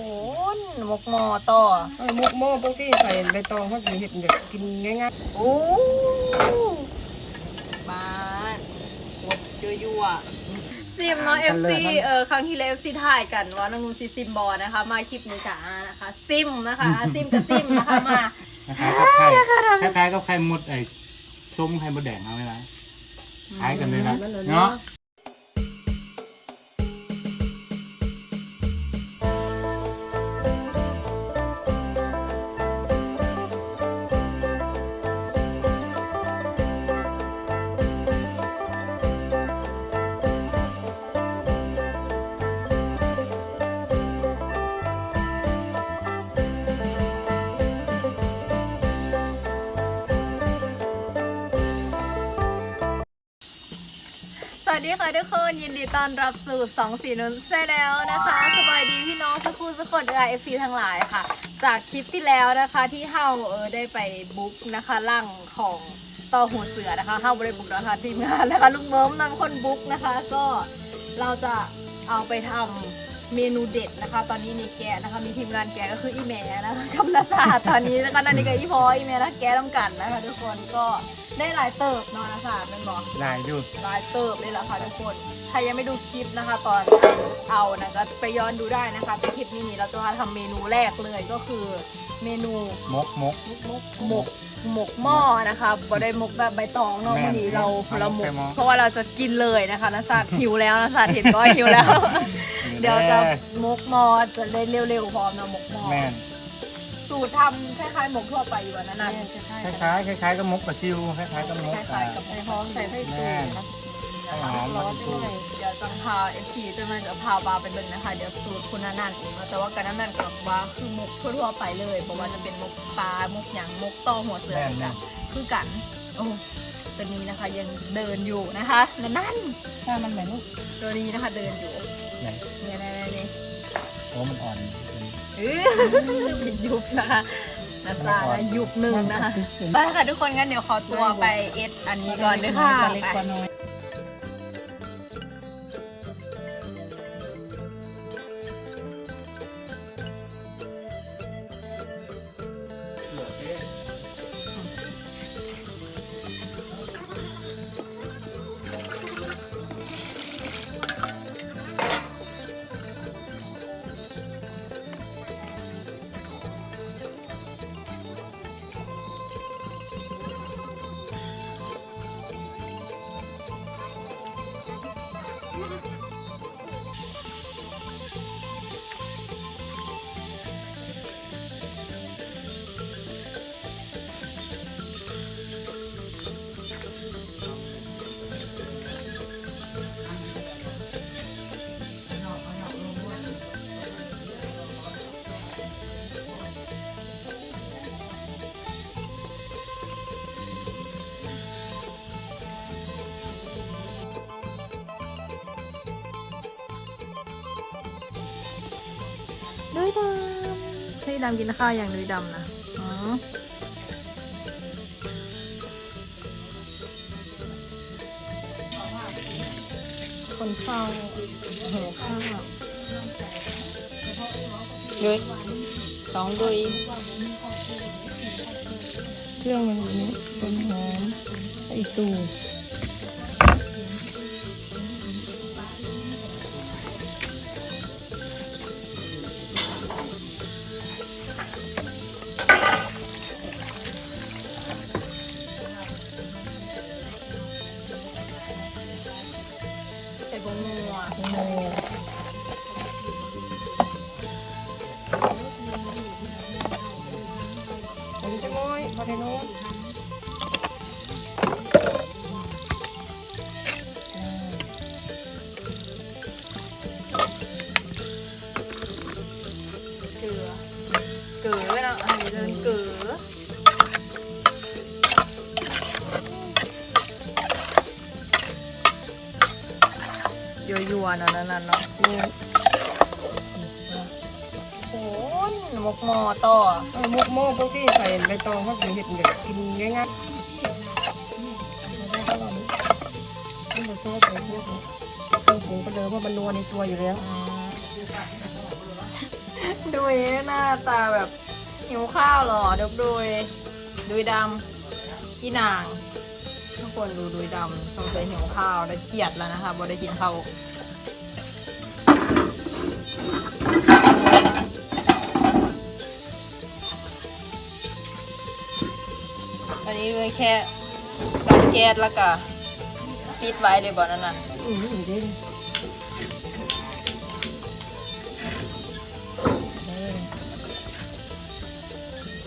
คุณหมกหมอต่อเออหมกหม้อปกติใส่ใบตองเขาสิเห็ดแบบกินง่ายโอ้มาหมดยั่วๆซิมเนาะ FC เออครั้งที่แล้ว FC ถ่ายกันว่าน้องนูซีซิมบอลนะคะ มาคลิปนี้จ้านะคะ ซิมนะคะอะซิมกับซิมนะคะมาคล้ายๆกับไข่คล้ายๆกับไข่มดไอ้ส้มไข่มดแดงเอาไหมล่ะคล้ายกันเลยนะเนาะ สวัสดีค่ะทุกคนยินดีต้อนรับสู่สองสีนุนเซแล้วนะคะสบายดีพี่น้องทุกคู่ทุกคนเอไอฟซีทั้งหลายค่ะ จากคลิปที่แล้วนะคะที่เฮาเออได้ไปบุ๊กนะคะร่างของต่อหัวเสือนะคะเฮาบริบุ๊กนะคะทีมงานนะคะลุงเมิมนำคนบุ๊กนะคะ ก็เราจะเอาไปทำเมนูเด็ดนะคะ ตอนนี้นี่แกนะคะมีทีมงานแกก็คืออีแม่นะคะกับนาซาตอนนี้แล้วก็นันนี่กับอีพออีแม่นะแกต้องกันนะคะ ทุกคนก็ ได้หลายเติบเนาะนาซาเป็นบอกลายอยู่หลายเติบเลยล่ะค่ะทุกคน ใครยังไม่ดูคลิปนะคะ ตอนเอานะก็ไปย้อนดูได้นะคะเป็นคลิปนี้นี่เราจะมาทำเมนูแรกเลยก็คือ เมนูมกมกหมกหมกหม้อนะคะบ่ได้หมกแบบใบตองเนาะแม่นวันนี้เราเอาเราหมกไปหม้อเพราะว่าเราจะกินเลยนะคะนะสัตว์หิวแล้วนะสัตว์เห็นก็หิวแล้ว เดี๋ยวจะหมกหม้อจะได้เร็วๆพร้อมนะหมกหม้อแม่น สูตรทำคล้ายๆหมกทั่วไปอยู่วันนั้นๆนะคล้ายคล้ายๆคล้ายๆกับมกปลาซิวคล้ายๆกับมกคล้ายๆกับๆใส่หอมใส่ไส้ตูแม่นนะไข่หอมร้ปอลานซิด้ววยเดี๋ยวจังพาเอฟซีจะมาจะพาบาไปเบิ่งนะคะ เดี๋ยวสูตรคุณนันเองเนาะแต่ว่าการนันกับว่าคือมุกทั่วๆไปเลยเพราะว่าจะเป็นมุกปลามุกหยางมุกต้อหัวเสือแม่นนี่แม่จ้ะนคือกันโอ้ตัวนี้นะคะยังเดินอยู่นะคะนั่นนั่นถ้ามันแบบนี้ตัวนี้นะคะเดินอยู่ไหนเนี่ยนี่นี่โอ้มันอ่อน เออเป็นยุบนะคะนาซานะยุบหนึ่งนะคะไปค่ะทุกคนงั้นเดี๋ยวขอตัวไปเอสอันนี้ก่อนเด้อค่ะเล็ น้ยดำให้ดำกินข้าวอย่างดุยดำนะอ๋อคนเฝ้าหัวข้าวดุยสองดุยเครื่องมันนี้ต้นหอมไอตู ยัวๆเนาะนั่นๆเนาะนี่โอ้ยหมกหมอต่อเออหมกหม้อปกติใส่ใบตองเขาสิเห็ดแบบกินง่ายๆแล้วก็เราต้องมาซอสใส่พวกนี้เครื่องปรุงก็เลยว่ามันนัวในตัวอยู่แล้วอืมดุยหน้าตาแบบหิวข้าวเหรอดกดุยดุยดำอีนางทุ กคนดูดุยดำสงสัยหิวข้าวได้เครียดแล้วนะคะบ่ได้กินข้าวอันนี้เลยแค่การแก๊สแล้วก็ปิดไว้เลยบ่นั่นน่ะ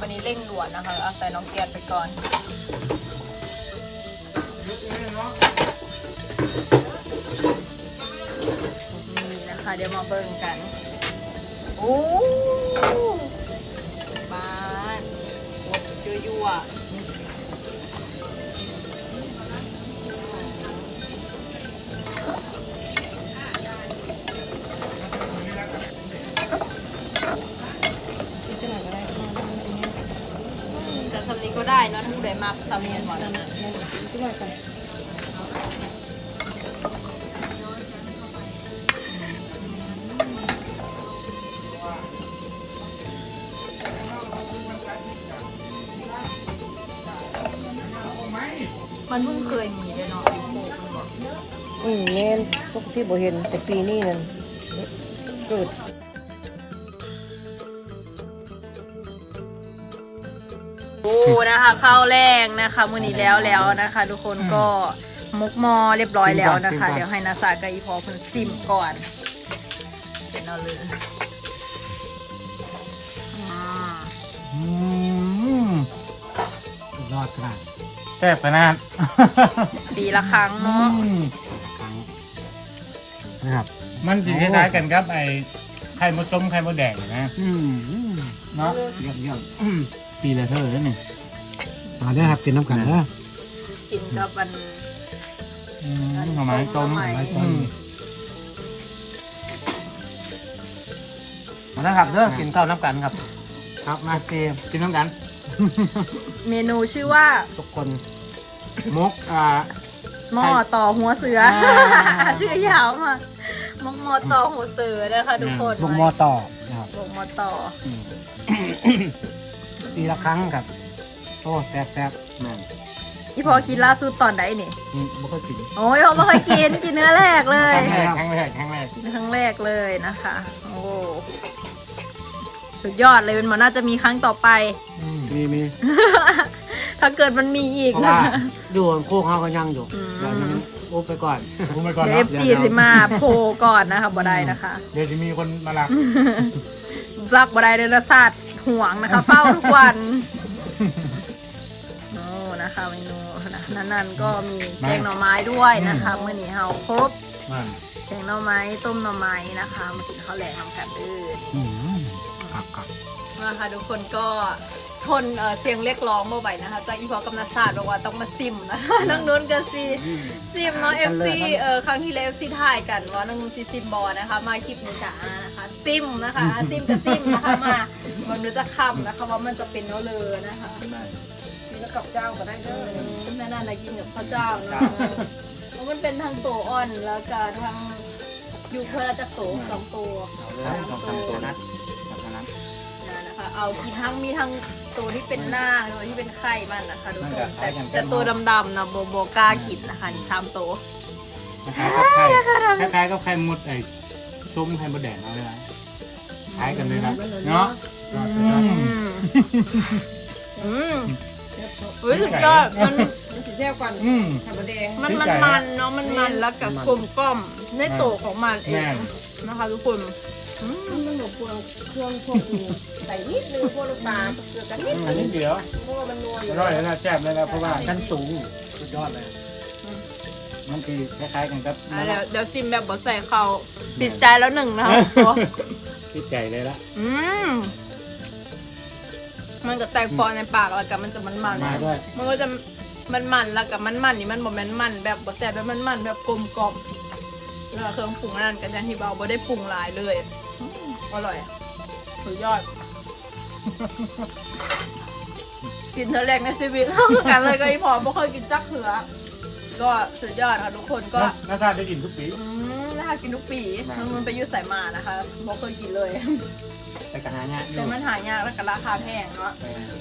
วันนี้เร่งด่วนนะคะเอาใส่น้องแก๊สไปก่อน นี่นะคะเดี๋ยวมาเบิ่งกัน โอ้บ้านโดยั่วๆ นี้ก็ได้เนอะถ้าผู้ใดมากสำเนียนหวานนั้นนะนั่นคิดว่ากันมันเพิ่งเคยมีเลยเนาะอยู่โคกมันบอกอืมแม่นปกติบ่เห็นแต่ปีนี้นั่นเกิด นะคะข้าวแรงนะคะมื้อนี้แล้วแล้วนะคะ ทุกคนก็มุกหมอเรียบร้อยแล้วนะคะ เดี๋ยวให้นาซากับอีพอเพิ่นซิมก่อนเป็นเอาเลยอ่าอืมสุดยอดขนาดแซ่บขนาดปีละครั้งเนาะอืมครั้งนะครับ มันจะคล้ายๆกันครับไอ้ไข่มดต้มไข่มดแดงนะอืมอืมเนาะเยี่ยมเยี่ยมอืมปีละเท่าแล้วนี่ มาได้อครับกินน้ำกันเด้อกินกับมัน อืมหน่อไม้ต้มหน่อไม้อืมมาได้อครับเด้อกินข้าวน้ำกันครับ ครับมาเกมกินน้ำกัน เมนูชื่อว่าทุกคนมกอ่า หม้อต่อหัวเสืออ่าชื่อยาวมากหม้อหม้อต่อหัวเสือนะคะทุกคนบุกมอต่อนะครับหมกหม้อต่ออืมปีละครั้งครับ โอ้แซ่บแซ่บแม่นอีพอกินล่าสุดตอนไหนนี่อืมบ่เคยกินโอ้ยผมไม่เคยกินกินเนื้อแรกเลย ครั้งแรกครั้งแรกครั้งแรกกินครั้งแรกเลยนะคะ โอ้สุดยอดเลยมันมันน่าจะมีครั้งต่อไปมีมีถ้าเกิดมันมีอีกเพราะนะ ว่าอยู่โคกเขาก็ยังอยู่อืม เดี๋ยวนี้โอ้ไปก่อน พูดไปก่อนเดี๋ยวเอเนาะฟซีสิมาโพลก่อนนะคะบ่ได้นะคะ เดี๋ยวจะมีคนมาลักรักบ่ได้เดนศาสตร์ห่วงนะคะ เฝ้าทุกวันโอ้ นะคะเมนูนะนั่นๆก็มีแกงหน่อไม้ด้วยนะคะเมื่อนี้เฮาครบมาแกงหน่อไม้ต้มหน่อไม้นะคะมากินข้าวแหลงน้ำกันเด้ออืมครับครับมาค่ะทุกคนก็ทนเอ่อเสียงเรียกร้องมาไหวนะคะจากอีพอกำนัดศาสตร์บอกว่าต้องมาซิมนะคะน้องนุ่นก็ซีซิมเนาะ FC เออครั้งที่แล้ว FC ถ่ายกันว่าน้องนุ่นซีซิมบอลนะคะ มาคลิปนี้จ้านะคะซิมนะคะอะซิมกับซิมนะคะมามันดูจะคำนะคะว่ามันจะเป็นเนาะเลยนะคะนี่แล้ว กับเจ้าก็ได้เด้อนั่นน่ะนะกินกับข้าวเจ้าเนอะเพราะมันเป็นทางโตอ่อนแล้วก็ทางอยู่เพื่อจะโตสองตัวเอาเลยสองสามตัวนะแบบนั้นนะนะคะ เอากินทั้งมีทั้งตัวที่เป็นหน้าตัวที่เป็นไข่มันนะคะทุกคนแต่แต่ตัวดำๆนะโบโบกล้ากินนะคะนี่ทำตัวคล้ายๆกับไข่คล้ายๆกับไข่มดไอ้ส้มไข่มดแดงเอาไว้นะคล้ายกันเลยนะเนาะอืมอืม เฮ้ยสุดยอดมันมันสิแซ่บกว่าอืมไข่มดแดงมันมันมันเนาะมันมันแล้วกับกลมกล่อมในโตวของมันเอแม่งนนะคะ ทุกคนอืมมันหนูเปลืองเครื่องพวกนี้ใส่นิดนึงพวกลูกปลาเกลือกันนิดอันนึนี้งเดี๋ยวเพราะว่ามันนัวอยู่อร่อยแล้วนะแซ่บเลยนะเพราะว่าชั้นสูงสุดยอดเลย มันคือคล้ายๆกันครับอะเดี๋ยวเดี๋ยวซิมแบบบดใส่เขาติดใจแล้วหนึ่งนะคะตัวติดใจเลยละอืม มันก็แตกฟอในปากแล้วกับมันจะมันมันๆมาด้วย มันก็จะมันมันๆแล้วกับมันมันๆนี่มันบอกมันมันแบบบดแซ่บแบบมันมันๆแบบกลมกล่อมแล้วก็เครื่องปรุงอันนั้นกันอย่างที่เบาบ่ได้ปรุงหลายเลยอืมอร่อยอะสุดยอด กินเท่าแรกในชีวิตเท่ากันเลยก็อีพอไม่เคยกินจักเขือ ก็สุดยอดค่ะทุกคนก็ น่าทานได้กินทุกปี อืมนะคะ กินทุกปีน้องนุ่นไปอยืดสายมานะคะบอกเคยกินเลยแต่แต่ก็หายากอยู่แต่มันหายากแล้วก็ราคาแพงเนาะแม่น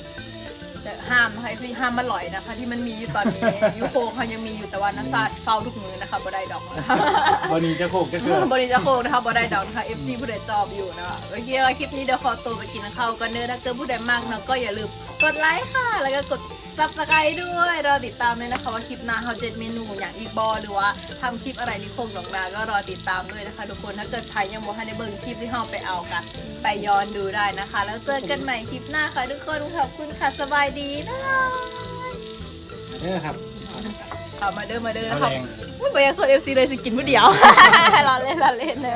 แต่ห้ามนะคะพี่ห้ามมาหลอยนะคะ ที่มันมีอยู่ตอนนี้ยูโคเขายังมีอยู่แต่ว่านักซาดเฝ้าทุกมือนะคะบ่ได้ดอกนะคะวันนี้จะโคกจะเกิดบริจาคนะคะบ่ได้ดอกนะคะ FC ผู้ใดจอบอยู่นะคะโอเคแล้วคลิปนี้เดี๋ยวขอตัวไปกินข้าวกันเนื้อะถ้าเกิดผู้ใดมากเนาะก็อย่าลืมกดไลค์ค่ะ แล้วก็กด subscribe ด้วยรอติดตามเลยนะคะว่าคลิปหน้าเขาเจ็ดเมนูอย่างอีกบอหรือว่าทำคลิปอะไรนิคมดอกนาก็รอติดตามด้วยนะคะ ทุกคนถ้าเกิดใครยังบ่ทันได้เบิ่งคลิปที่เราไปเอากัน ไปย้อนดูได้นะคะ แล้วเจอกันใหม่คลิปหน้าค่ะทุกคนขอบคุณค่ะสบายดีนะเด้อครับมาเด้อมาเด้อนะคะแรงไม่ไปยังโซนเอฟซีเลยสิกินผู้เดียวเราเล่นเราเล่นเนอะ